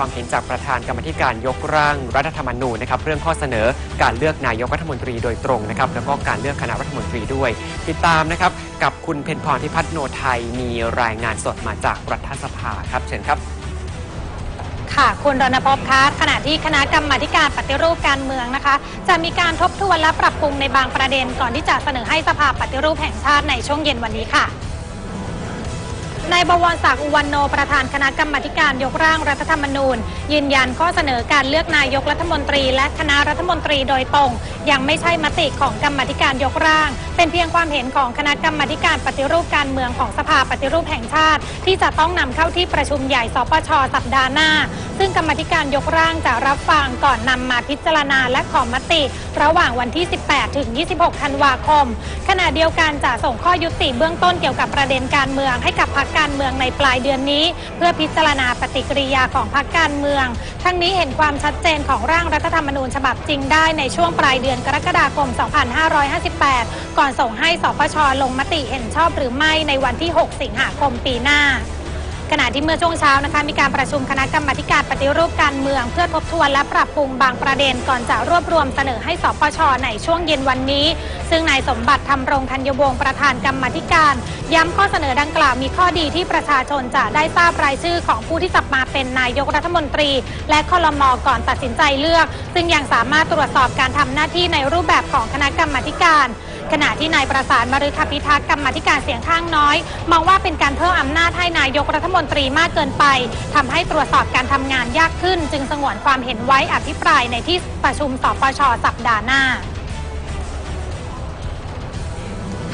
ความเห็นจากประธานกรรมธิการยกร่างรัฐธรรมนูญนะครับเรื่องข้อเสนอการเลือกนายกรัฐมนตรีโดยตรงนะครับแล้วก็การเลือกคณะรัฐมนตรีด้วย ติดตามนะครับกับคุณเพนพรพิพัฒน์โนไทยมีรายงานสดมาจากรัฐสภาครับเชิญครับค่ะคุณรณพบคะขณะที่คณะกรรมาธิการปฏิรูปการเมืองนะคะ จะมีการทบทวนและปรับปรุงในบางประเด็นก่อนที่จะเสนอให้สภาปฏิรูปแห่งชาติในช่วงเย็นวันนี้ค่ะ นายบวรศักดิ์อุวันโนประธานคณะกรรมการยกร่างรัฐธรรมนูญ ยืนยันข้อเสนอการเลือกนายกรัฐมนตรี และคณะรัฐมนตรีโดยตรง ยังไม่ใช่มติของกรรมธิการยกร่าง เป็นเพียงความเห็นของคณะกรรมการปฏิรูปการเมืองของสภาปฏิรูปแห่งชาติ ที่จะต้องนำเข้าที่ประชุมใหญ่สปชสัปดาห์หน้า ซึ่งกรรมธิการยกร่างจะรับฟังก่อนนำมาพิจารณาและขอมติ ระหว่างวันที่ 18 ถึง 26 ธันวาคม ขณะเดียวกันจะส่งข้อยุติเบื้องต้นเกี่ยวกับประเด็นการเมืองให้กับพรรคการเมืองในปลายเดือนนี้ เพื่อพิจารณาปฏิกิริยาของพรรคการเมือง ทั้งนี้เห็นความชัดเจนของร่างรัฐธรรมนูญฉบับจริงได้ในช่วงปลายเดือนกรกฎาคม 2558 ก่อนส่งให้สปชลงมติเห็นชอบหรือไม่ในวันที่ 6 สิงหาคมปีหน้า ขณะที่เมื่อช่วงเช้านะคะมีการประชุมคณะกรรมาธิการปฏิรูปการเมือง เพื่อทบทวนและปรับปรุงบางประเด็นก่อนจะรวบรวมเสนอให้สปชในช่วงเย็นวันนี้ ซึ่งนายสมบัติทำรงธัญวงศ์ประธานกรรมธิการ ย้ำข้อเสนอดังกล่าวมีข้อดีที่ประชาชนจะได้ทราบรายชื่อของผู้ที่จะมาเป็นนายกรัฐมนตรี และคอรมอก่อนตัดสินใจเลือก ซึ่งยังสามารถตรวจสอบการทำหน้าที่ในรูปแบบของคณะกรรมการ ขณะที่นายประสานมฤคพิทักษ์กรรมาธิการเสียงข้างน้อย มองว่าเป็นการเพิ่มอำนาจให้นายกรัฐมนตรีมากเกินไปทำให้ตรวจสอบการทำงานยากขึ้น จึงสงวนความเห็นไว้อภิปรายในที่ประชุมสปชสัปดาห์หน้า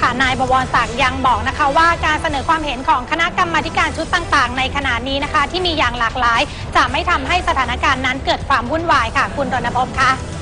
ค่ะนายบวรศักดิ์ยังบอกนะคะว่าการเสนอความเห็นของคณะกรรมาการชุดต่างๆ ในขณะนี้นะคะ ที่มีอย่างหลากหลาย จะไม่ทำให้สถานการณ์นั้นเกิดความวุ่นวายค่ะ คุณรณพบคะ